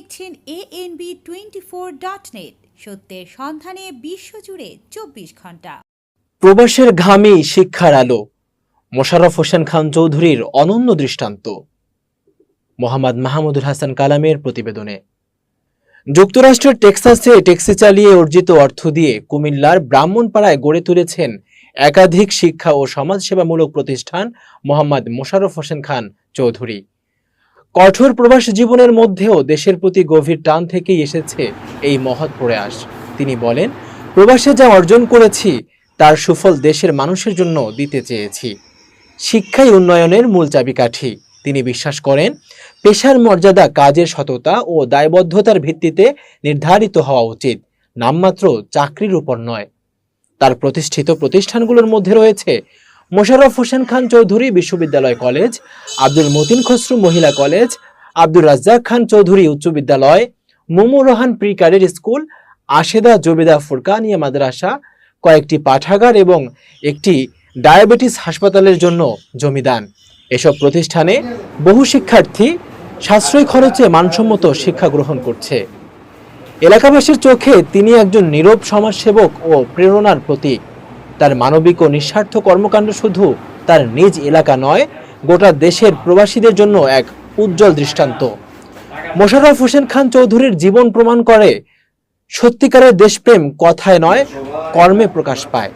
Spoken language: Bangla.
দেখছেন A N B twenty four dot net সত্যের সন্ধানে বিশ্বজুড়ে চব্বিশ ঘণ্টা। প্রবাসের ঘামই শিক্ষার আলো, মোশাররফ হোসেন খান চৌধুরীর অনন্য দৃষ্টান্ত। মোহাম্মদ মাহমুদুল হাসান কালামের প্রতিবেদনে। যুক্তরাষ্ট্রের টেক্সাসে ট্যাক্সি চালিয়ে অর্জিত অর্থ দিয়ে কুমিল্লার ব্রাহ্মণপাড়ায় গড়ে তুলেছেন একাধিক শিক্ষা ও সমাজসেবামূলক প্রতিষ্ঠান মোহাম্মদ মোশাররফ হোসেন খান চৌধুরী। কঠোর প্রবাস জীবনের মধ্যেও দেশের প্রতি গভীর টান থেকেই এসেছে এই মহৎ প্রয়াস। তিনি বলেন, প্রবাসে যা অর্জন করেছি, তার সুফল দেশের মানুষের জন্য দিতে চেয়েছি। শিক্ষাই উন্নয়নের মূল চাবিকাঠি। তিনি বিশ্বাস করেন, পেশার মর্যাদা, কাজের সততা ও দায়বদ্ধতার ভিত্তিতে নির্ধারিত হওয়া উচিত, নামমাত্র চাকরির উপর নয়। তার প্রতিষ্ঠিত প্রতিষ্ঠানগুলোর মধ্যে রয়েছে মোশাররফ হোসেন খান চৌধুরী বিশ্ববিদ্যালয় কলেজ, আব্দুল মতিন খসরু মহিলা কলেজ, আব্দুর রাজ্জাক খান চৌধুরী উচ্চ বিদ্যালয়, Momo Rahan pre cadet school, Asheda, Jobeda Furkania মাদ্রাসা, কয়েকটি পাঠাগার এবং একটি ডায়াবেটিস হাসপাতালের জন্য জমিদান। এসব প্রতিষ্ঠানে বহু শিক্ষার্থী সাশ্রয়ী খরচে মানসম্মত শিক্ষা গ্রহণ করছে। এলাকাবাসীর চোখে তিনি একজন নীরব সমাজসেবক ও প্রেরণার প্রতীক। তার মানবিক ও নিঃস্বার্থ কর্মকাণ্ড শুধু তার নিজ এলাকা নয়, গোটা দেশের প্রবাসীদের জন্য এক উজ্জ্বল দৃষ্টান্ত। মোশাররফ হোসেন খান চৌধুরীর জীবন প্রমাণ করে, সত্যিকারের দেশপ্রেম কথায় নয়, কর্মে প্রকাশ পায়।